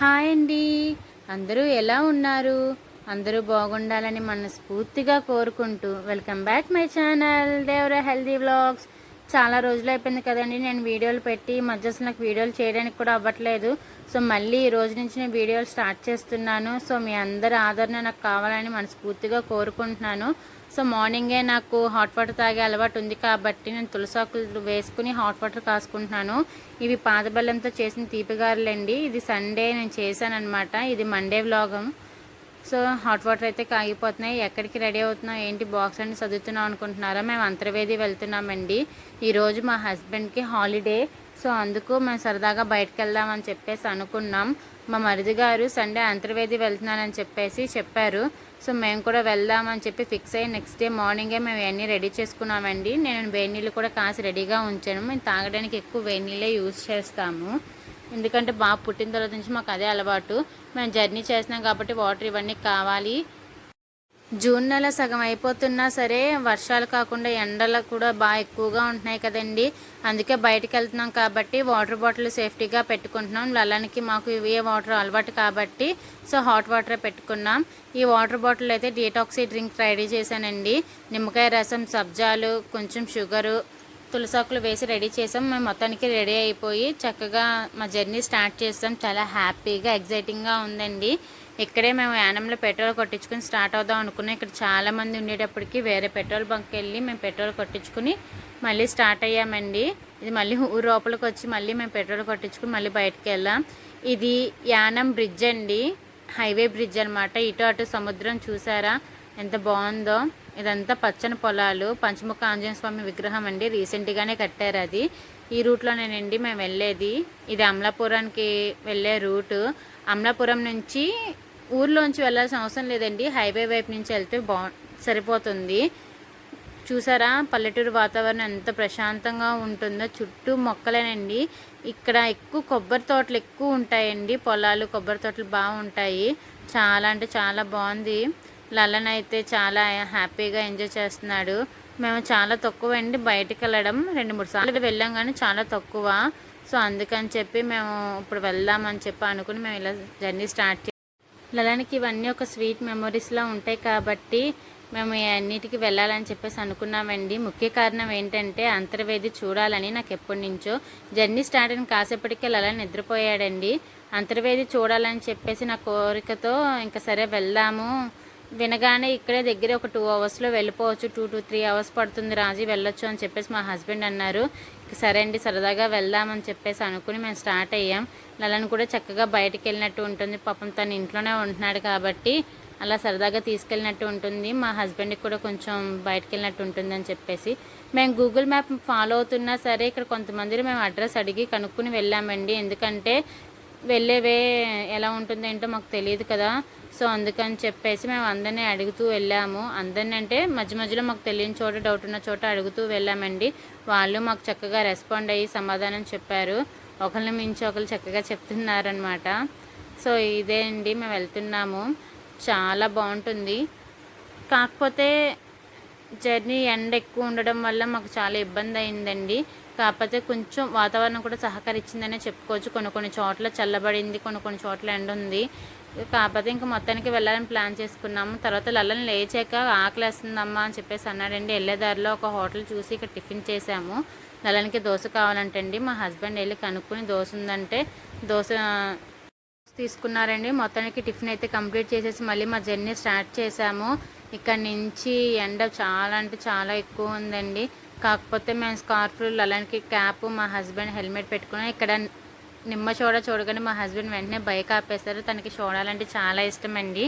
Hi అండి అందరూ ఎలా ఉన్నారు? అందరూ బాగుండాలని మనస్ఫూర్తిగా కోరుకుంటూ welcome back my channel Devara healthy vlogs. చాలా రోజులు అయిపోయింది కదండి. నేను వీడియోలు పెట్టి మధ్య అసలు నాకు వీడియోలు చేయడానికి కూడా అవ్వట్లేదు. సో మళ్ళీ ఈ రోజు నుంచి నేను వీడియోలు స్టార్ట్ చేస్తున్నాను. సో మీ అందరి ఆదరణ నాకు కావాలని మనస్ఫూర్తిగా కోరుకుంటున్నాను. సో మార్నింగే నాకు హాట్ వాటర్ తాగే అలవాటు ఉంది కాబట్టి నేను తులసాకులు వేసుకుని హాట్ వాటర్ కాసుకుంటున్నాను. ఇవి పాతబెల్లంతో చేసిన తీపిగారులండి. ఇది సండే నేను చేశాను అనమాట ఇది మండే వ్లాగం. సో హాట్ వాటర్ అయితే కాగిపోతున్నాయి. ఎక్కడికి రెడీ అవుతున్నాం ఏంటి బాక్స్ అని చదువుతున్నాం అనుకుంటున్నారా? మేము అంతర్వేది వెళ్తున్నామండి. ఈరోజు మా హస్బెండ్కి హాలిడే. సో అందుకు మేము సరదాగా బయటకు వెళ్దామని చెప్పేసి అనుకున్నాం. మా మరిది గారు సండే అంతర్వేది వెళ్తున్నానని చెప్పేసి చెప్పారు. సో మేము కూడా వెళ్దామని చెప్పి ఫిక్స్ అయ్యి నెక్స్ట్ డే మార్నింగే మేము ఇవన్నీ రెడీ చేసుకున్నామండి. నేను వేడి నీళ్ళు కూడా కాసి రెడీగా ఉంచాను. మేము తాగడానికి ఎక్కువ వేడి నీళ్ళే యూజ్ చేస్తాము. ఎందుకంటే బాగా పుట్టిన తర్వాత నుంచి మాకు అదే అలవాటు. మేము జర్నీ చేస్తున్నాం కాబట్టి వాటర్ ఇవన్నీ కావాలి. జూన్ నెల సగం అయిపోతున్నా సరే వర్షాలు కాకుండా ఎండలు కూడా బాగా ఎక్కువగా ఉంటున్నాయి కదండి. అందుకే బయటకు వెళ్తున్నాం కాబట్టి వాటర్ బాటిల్ సేఫ్టీగా పెట్టుకుంటున్నాం. లలానికి మాకు ఇవే వాటర్ అలవాటు కాబట్టి సో హాట్ వాటర్ పెట్టుకున్నాం. ఈ వాటర్ బాటిల్ అయితే డీటాక్సీ డ్రింక్ రెడీ చేశానండి. నిమ్మకాయ రసం సబ్జాలు కొంచెం షుగరు తులసాకులు వేసి రెడీ చేసాం. మేము మొత్తానికి రెడీ అయిపోయి చక్కగా మా జర్నీ స్టార్ట్ చేస్తాం చాలా హ్యాపీగా ఎగ్జైటింగ్గా ఉందండి. ఇక్కడే మేము యానంలో పెట్రోల్ కొట్టించుకుని స్టార్ట్ అవుదాం అనుకున్నాం. ఇక్కడ చాలా మంది ఉండేటప్పటికి వేరే పెట్రోల్ బంక్కి వెళ్ళి మేము పెట్రోల్ కొట్టించుకుని మళ్ళీ స్టార్ట్ అయ్యామండి. ఇది మళ్ళీ ఊరు లోపలికి వచ్చి మళ్ళీ మేము పెట్రోల్ కొట్టించుకుని మళ్ళీ బయటకు వెళ్ళాం. ఇది యానం బ్రిడ్జ్ అండి. హైవే బ్రిడ్జ్ అనమాట ఇటు అటు సముద్రం చూసారా? ఎంత బాగుందో. ఇదంతా పచ్చని పొలాలు పంచముఖ ఆంజనేయ స్వామి విగ్రహం అండి. రీసెంట్గానే కట్టారు అది. ఈ రూట్లోనేనండి మేము వెళ్ళేది. ఇది అమలాపురానికి వెళ్ళే రూటు అమలాపురం నుంచి ఊర్లోంచి వెళ్ళాల్సిన అవసరం లేదండి. హైవే వైపు నుంచి వెళ్తే బా సరిపోతుంది. చూసారా? పల్లెటూరు వాతావరణం ఎంత ప్రశాంతంగా ఉంటుందో. చుట్టూ మొక్కలేనండి. ఇక్కడ ఎక్కువ కొబ్బరి తోటలు ఎక్కువ ఉంటాయండి. పొలాలు కొబ్బరి తోటలు బాగుంటాయి. చాలా అంటే చాలా బాగుంది. లలన్ అయితే చాలా హ్యాపీగా ఎంజాయ్ చేస్తున్నాడు. మేము చాలా తక్కువ అండి బయటకు వెళ్ళడం రెండు మూడు సార్లు. వెళ్ళాం కానీ చాలా తక్కువ. సో అందుకని చెప్పి మేము ఇప్పుడు వెళ్దామని చెప్పి అనుకుని మేము ఇలా జర్నీ స్టార్ట్ చే లలానికి ఇవన్నీ ఒక స్వీట్ మెమొరీస్లో ఉంటాయి కాబట్టి మేము అన్నిటికి వెళ్ళాలని చెప్పేసి అనుకున్నామండి. ముఖ్య కారణం ఏంటంటే అంతర్వేది చూడాలని నాకు ఎప్పటి నుంచో. జర్నీ స్టార్ట్ అయిన కాసేపటికే లలా నిద్రపోయాడండి. అంతర్వేది చూడాలని చెప్పేసి నా కోరికతో ఇంకా సరే వెళ్దాము వినగానే ఇక్కడే దగ్గర ఒక టూ అవర్స్లో వెళ్ళిపోవచ్చు. టూ టు త్రీ అవర్స్ పడుతుంది. రాజీ వెళ్ళొచ్చు అని చెప్పేసి మా హస్బెండ్ అన్నారు. సరే అండి సరదాగా వెళ్దామని చెప్పేసి అనుకుని మేము స్టార్ట్ అయ్యాం. లలను కూడా చక్కగా బయటకు వెళ్ళినట్టు ఉంటుంది. పాపం తను ఇంట్లోనే ఉంటున్నాడు కాబట్టి అలా సరదాగా తీసుకెళ్ళినట్టు ఉంటుంది. మా హస్బెండ్కి కూడా కొంచెం బయటకు వెళ్ళినట్టు ఉంటుంది అని చెప్పేసి. మేము గూగుల్ మ్యాప్ ఫాలో అవుతున్నా సరే ఇక్కడ కొంతమంది మేము అడ్రస్ అడిగి కనుక్కుని వెళ్ళామండి. ఎందుకంటే వెళ్ళేవే ఎలా ఉంటుందో ఏంటో మాకు తెలియదు కదా. సో అందుకని చెప్పేసి మేము అందరినీ అడుగుతూ వెళ్ళాము. అందరిని అంటే మధ్య మధ్యలో మాకు తెలియని చోట డౌట్ ఉన్న చోట అడుగుతూ వెళ్ళామండి. వాళ్ళు మాకు చక్కగా రెస్పాండ్ అయ్యి సమాధానం చెప్పారు. ఒకరిని మించి ఒకరు చక్కగా చెప్తున్నారనమాట సో ఇదే అండి మేము వెళ్తున్నాము. చాలా బాగుంటుంది. కాకపోతే జర్నీ ఎండ ఎక్కువ ఉండడం వల్ల మాకు చాలా ఇబ్బంది అయిందండి. కాకపోతే కొంచెం వాతావరణం కూడా సహకరించిందనే చెప్పుకోవచ్చు. కొన్ని కొన్ని చోట్ల చల్లబడింది కొన్ని కొన్ని చోట్ల ఎండ ఉంది కాకపోతే ఇంకా మొత్తానికి వెళ్ళాలని ప్లాన్ చేసుకున్నాము. తర్వాత లల్లని లేచాక ఆకలేస్తుందమ్మా అని చెప్పేసి అన్నాడండి. వెళ్ళేదారిలో ఒక హోటల్ చూసి ఇక్కడ టిఫిన్ చేసాము లలనికి దోశ కావాలంటండి. మా హస్బెండ్ వెళ్ళి కనుక్కుని దోశ ఉందంటే దోశ తీసుకున్నారండి. మొత్తానికి టిఫిన్ అయితే కంప్లీట్ చేసేసి మళ్ళీ మా జర్నీ స్టార్ట్ చేశాము. ఇక్కడ నుంచి ఎండ చాలా అంటే చాలా ఎక్కువ ఉందండి. కాకపోతే మేము స్కార్ఫ్ అలాంటి క్యాప్ మా హస్బెండ్ హెల్మెట్ పెట్టుకుని ఇక్కడ నిమ్మ చూడ చూడగానే మా హస్బెండ్ వెంటనే బైక్ ఆపేశారు. తనకి చూడాలంటే చాలా ఇష్టం అండి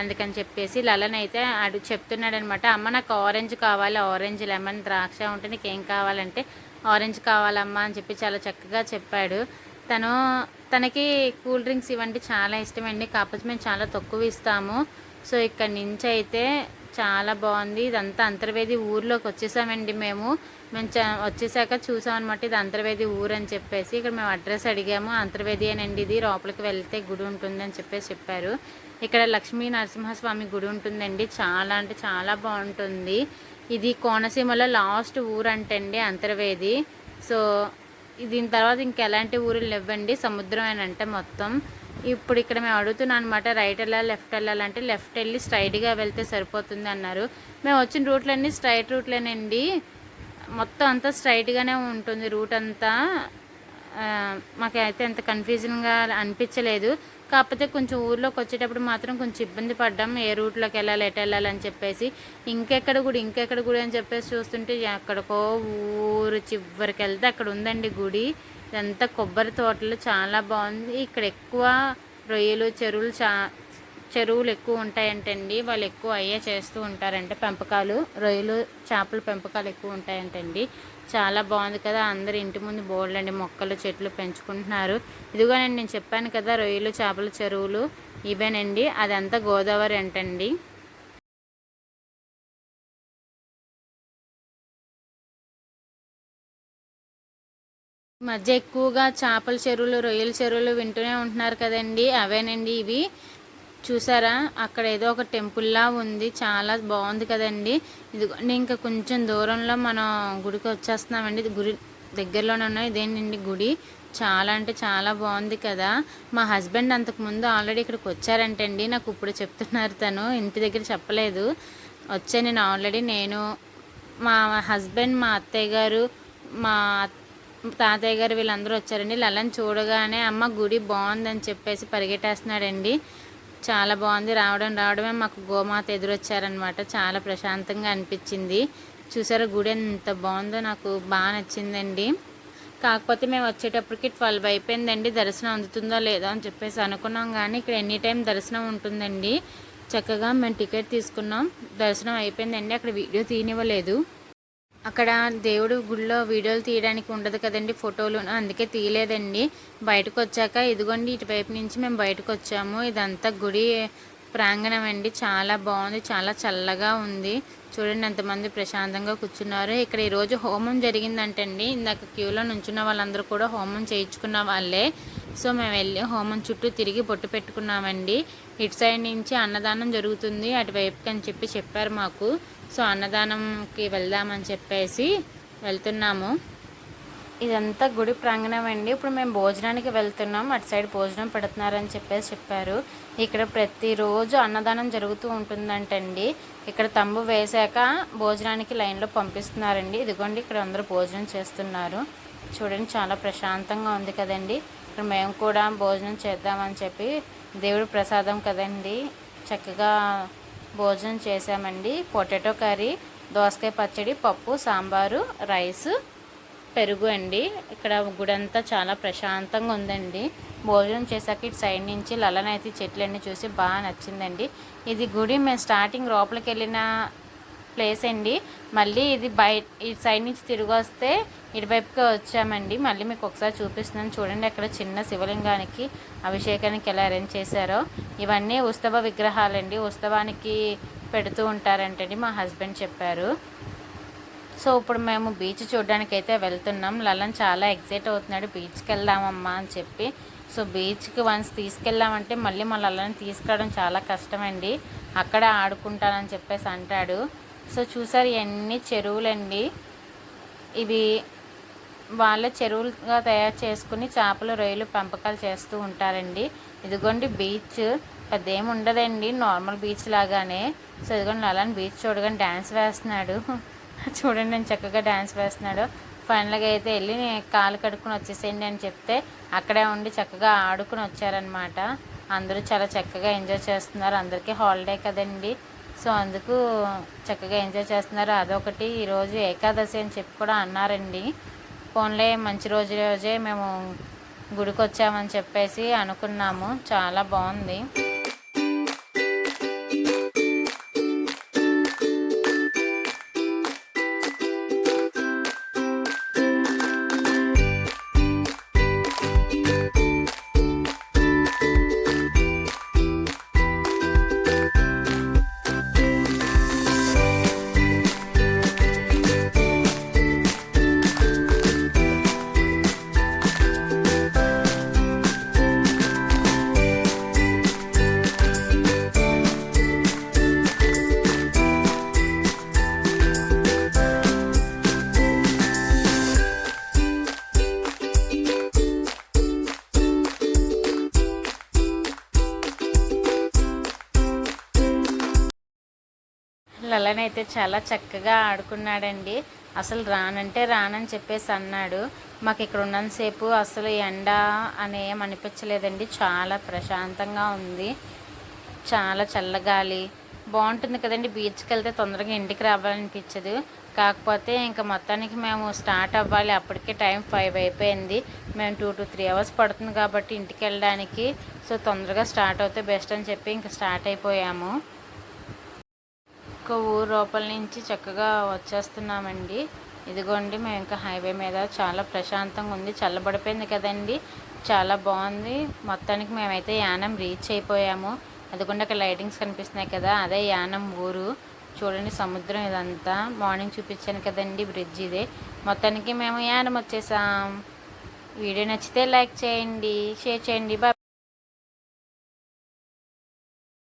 అందుకని చెప్పేసి లలన్ అయితే అడు చెప్తున్నాడు అనమాట అమ్మ నాకు ఆరెంజ్ కావాలి ఆరెంజ్ లెమన్ ద్రాక్ష ఉంటే నీకు ఏం కావాలంటే ఆరెంజ్ కావాలమ్మా అని చెప్పి చాలా చక్కగా చెప్పాడు. తను తనకి కూల్ డ్రింక్స్ ఇవంటి చాలా ఇష్టం అండి కాకపోతే మేము చాలా తక్కువ ఇస్తాము. సో ఇక్కడ నుంచి అయితే చాలా బాగుంది. ఇదంతా అంతర్వేది ఊర్లోకి వచ్చేసామండి మేము. మేము వచ్చేసాక చూసాం అనమాట ఇది అంతర్వేది ఊరు అని చెప్పేసి. ఇక్కడ మేము అడ్రస్ అడిగాము. అంతర్వేది అనండి ఇది. లోపలికి వెళ్తే గుడి ఉంటుంది అని చెప్పేసి చెప్పారు. ఇక్కడ లక్ష్మీ నరసింహస్వామి గుడి ఉంటుందండి. చాలా అంటే చాలా బాగుంటుంది. ఇది కోనసీమలో లాస్ట్ ఊరు అంటండి అంతర్వేది. సో దీని తర్వాత ఇంకెలాంటి ఊరు లేవండి. సముద్రం అని అంటే మొత్తం. ఇప్పుడు ఇక్కడ మేము అడుగుతున్నాం అనమాట రైట్ వెళ్ళాలి లెఫ్ట్ వెళ్ళాలంటే లెఫ్ట్ వెళ్ళి స్ట్రైట్గా వెళ్తే సరిపోతుంది అన్నారు. మేము వచ్చిన రూట్లన్నీ స్ట్రైట్ రూట్లేనండి మొత్తం అంతా స్ట్రైట్గానే ఉంటుంది రూట్ అంతా. మాకైతే అంత కన్ఫ్యూజన్గా అనిపించలేదు. కాకపోతే కొంచెం ఊర్లోకి వచ్చేటప్పుడు మాత్రం కొంచెం ఇబ్బంది పడ్డాం. ఏ రూట్లోకి వెళ్ళాలి ఎటు వెళ్ళాలి అని చెప్పేసి. ఇంకెక్కడ గుడి ఇంకెక్కడ గుడి అని చెప్పేసి చూస్తుంటే ఎక్కడికో ఊరు చివరికి వెళ్తే అక్కడ ఉందండి గుడి. ఇదంతా కొబ్బరి తోటలు చాలా బాగుంది. ఇక్కడ ఎక్కువ రొయ్యలు చెరువులు చా చెరువులు ఎక్కువ ఉంటాయంటండి. వాళ్ళు ఎక్కువ అయ్యే చేస్తూ ఉంటారంటే పెంపకాలు. రొయ్యలు చేపల పెంపకాలు ఎక్కువ ఉంటాయంటండి. చాలా బాగుంది కదా. అందరు ఇంటి ముందు బోర్డులండి మొక్కలు చెట్లు పెంచుకుంటున్నారు. ఇదిగోనండి నేను చెప్పాను కదా రొయ్యలు చేపల చెరువులు ఇవేనండి. అదంతా గోదావరి అంటండి. మధ్య ఎక్కువగా చేపల చెరువులు రొయ్యల చెరువులు వింటూనే ఉంటున్నారు కదండి. అవేనండి ఇవి. చూసారా? అక్కడ ఏదో ఒక టెంపుల్లా ఉంది. చాలా బాగుంది కదండి. ఇదిగోండి ఇంకా కొంచెం దూరంలో మనం గుడికి వచ్చేస్తున్నామండి. గుడి దగ్గరలోనే ఉన్నాయి. ఇదేనండి గుడి? చాలా అంటే చాలా బాగుంది కదా. మా హస్బెండ్ అంతకుముందు ఆల్రెడీ ఇక్కడికి వచ్చారంటండి. నాకు ఇప్పుడు చెప్తున్నారు తను. ఇంటి దగ్గర చెప్పలేదు. వచ్చాను నేను ఆల్రెడీ. నేను మా హస్బెండ్ మా అత్తయ్య గారు మా తాతయ్య గారు వీళ్ళందరూ వచ్చారండి. లలన్ చూడగానే అమ్మ గుడి బాగుందని చెప్పేసి పరిగెట్టేస్తున్నాడండి. చాలా బాగుంది. రావడం రావడమే మాకు గోమాత ఎదురొచ్చారనమాట చాలా ప్రశాంతంగా అనిపించింది. చూసారా గుడి ఎంత బాగుందో నాకు బాగా నచ్చిందండి. కాకపోతే మేము వచ్చేటప్పటికి ట్వెల్వ్ అయిపోయిందండి. దర్శనం అందుతుందో లేదో అని చెప్పేసి అనుకున్నాం కానీ ఇక్కడ ఎనీ టైం దర్శనం ఉంటుందండి. చక్కగా మేము టికెట్ తీసుకున్నాం. దర్శనం అయిపోయిందండి. అక్కడ వీడియో తీయనివ్వలేదు. అక్కడ దేవుడు గుడిలో వీడియోలు తీయడానికి ఉండదు కదండి ఫోటోలు. అందుకే తీయలేదండి. బయటకు వచ్చాక ఇదిగోండి ఇటువైపు నుంచి మేము బయటకు వచ్చాము ఇదంతా గుడి ప్రాంగణం అండి. చాలా బాగుంది చాలా చల్లగా ఉంది. చూడండి ఎంతమంది ప్రశాంతంగా కూర్చున్నారు. ఇక్కడ ఈరోజు హోమం జరిగిందంటండి. ఇందాక క్యూలో నుంచున్న వాళ్ళందరూ కూడా హోమం చేయించుకున్న వాళ్ళే. సో మేము వెళ్ళి హోమం చుట్టూ తిరిగి బొట్టు పెట్టుకున్నామండి. ఇటు సైడ్ నుంచి అన్నదానం జరుగుతుంది. అటువైపుకి అని చెప్పి చెప్పారు మాకు. సో అన్నదానంకి వెళ్దామని చెప్పేసి వెళ్తున్నాము. ఇదంతా గుడి ప్రాంగణం అండి. ఇప్పుడు మేము భోజనానికి వెళ్తున్నాం. అటు సైడ్ భోజనం పెడుతున్నారని చెప్పేసి చెప్పారు. ఇక్కడ ప్రతిరోజు అన్నదానం జరుగుతూ ఉంటుందంటండి. ఇక్కడ తంబు వేశాక భోజనానికి లైన్లో పంపిస్తున్నారండి. ఇదిగోండి ఇక్కడ అందరూ భోజనం చేస్తున్నారు. చూడండి చాలా ప్రశాంతంగా ఉంది కదండి. ఇక్కడ మేము కూడా భోజనం చేద్దామని చెప్పి దేవుడి ప్రసాదం కదండి. చక్కగా భోజనం చేసామండి పొటాటో కర్రీ దోసకాయ పచ్చడి పప్పు సాంబారు రైస్ పెరుగు అండి. ఇక్కడ గుడంతా చాలా ప్రశాంతంగా ఉందండి. భోజనం చేశాక ఇటు సైడ్ నుంచి లలనైతే చెట్లన్నీ చూసి బాగా నచ్చిందండి. ఇది గుడి మేము స్టార్టింగ్ లోపలికి వెళ్ళిన ప్లేస్ అండి. మళ్ళీ ఇది బయట ఇటు సైడ్ నుంచి తిరిగి వస్తే ఇటువైపుగా వచ్చామండి. మళ్ళీ మీకు ఒకసారి చూపిస్తున్నాను. చూడండి అక్కడ చిన్న శివలింగానికి అభిషేకానికి ఎలా అరేంజ్ చేశారో. ఇవన్నీ ఉత్సవ విగ్రహాలండి. ఉత్సవానికి పెడుతూ ఉంటారంటండి మా హస్బెండ్ చెప్పారు. సో ఇప్పుడు మేము బీచ్ చూడడానికి అయితే వెళ్తున్నాం. లలన్ చాలా ఎగ్జైట్ అవుతున్నాడు. బీచ్కి వెళ్దామమ్మా అని చెప్పి. సో బీచ్కి వన్స్ తీసుకెళ్ళామంటే మళ్ళీ మా లలని తీసుకురావడం చాలా కష్టమండి. అక్కడ ఆడుకుంటానని చెప్పేసి అంటాడు. సో చూసారు ఇవన్నీ చెరువులండి. ఇవి వాళ్ళ చెరువులుగా తయారు చేసుకుని చేపలు రొయ్యలు పెంపకాలు చేస్తూ ఉంటారండి. ఇదిగోండి బీచ్. పెద్ద ఉండదండి నార్మల్ బీచ్ లాగానే. సో ఇదిగోండి అలానే బీచ్ చూడగానే డ్యాన్స్ వేస్తున్నాడు. చూడండి నేను చక్కగా డ్యాన్స్ వేస్తున్నాడు. ఫైనల్గా అయితే వెళ్ళి కాలు కడుక్కుని వచ్చేసేయండి అని చెప్తే అక్కడే ఉండి చక్కగా ఆడుకుని వచ్చారనమాట అందరూ చాలా చక్కగా ఎంజాయ్ చేస్తున్నారు. అందరికీ హాలిడే కదండి. సో అందుకు చక్కగా ఎంజాయ్ చేస్తున్నారు. అదొకటి. ఈరోజు ఏకాదశి అని చెప్పి కూడా అన్నారండి. ఫోన్లే మంచి రోజు రోజే మేము గుడికి వచ్చామని చెప్పేసి అనుకున్నాము. చాలా బాగుంది. లలన్ అయితే చాలా చక్కగా ఆడుకున్నాడండి. అసలు రానంటే రానని చెప్పేసి అన్నాడు. మాకు ఇక్కడ ఉన్నంతసేపు అసలు ఎండ అని ఏం అనిపించలేదండి. చాలా ప్రశాంతంగా ఉంది. చాలా చల్లగాలి. బాగుంటుంది కదండి. బీచ్కి వెళ్తే తొందరగా ఇంటికి రావాలనిపించదు. కాకపోతే ఇంకా మొత్తానికి మేము స్టార్ట్ అవ్వాలి. అప్పటికే టైం ఫైవ్ అయిపోయింది. మేము టూ టు త్రీ అవర్స్ పడుతుంది కాబట్టి ఇంటికి వెళ్ళడానికి. సో తొందరగా స్టార్ట్ అవుతే బెస్ట్ అని చెప్పి ఇంకా స్టార్ట్ అయిపోయాము. ఒక ఊరు లోపల నుంచి చక్కగా వచ్చేస్తున్నామండి. ఇదిగోండి మేము ఇంకా హైవే మీద చాలా ప్రశాంతంగా ఉంది. చల్లబడిపోయింది కదండి. చాలా బాగుంది. మొత్తానికి మేమైతే యానం రీచ్ అయిపోయాము. అదిగోండి అక్కడ లైటింగ్స్ కనిపిస్తున్నాయి కదా అదే యానం ఊరు. చూడండి సముద్రం ఇదంతా. మార్నింగ్ చూపించాను కదండి బ్రిడ్జ్ ఇదే. మొత్తానికి మేము యానం వచ్చేసాం. వీడియో నచ్చితే లైక్ చేయండి షేర్ చేయండి. బాయ్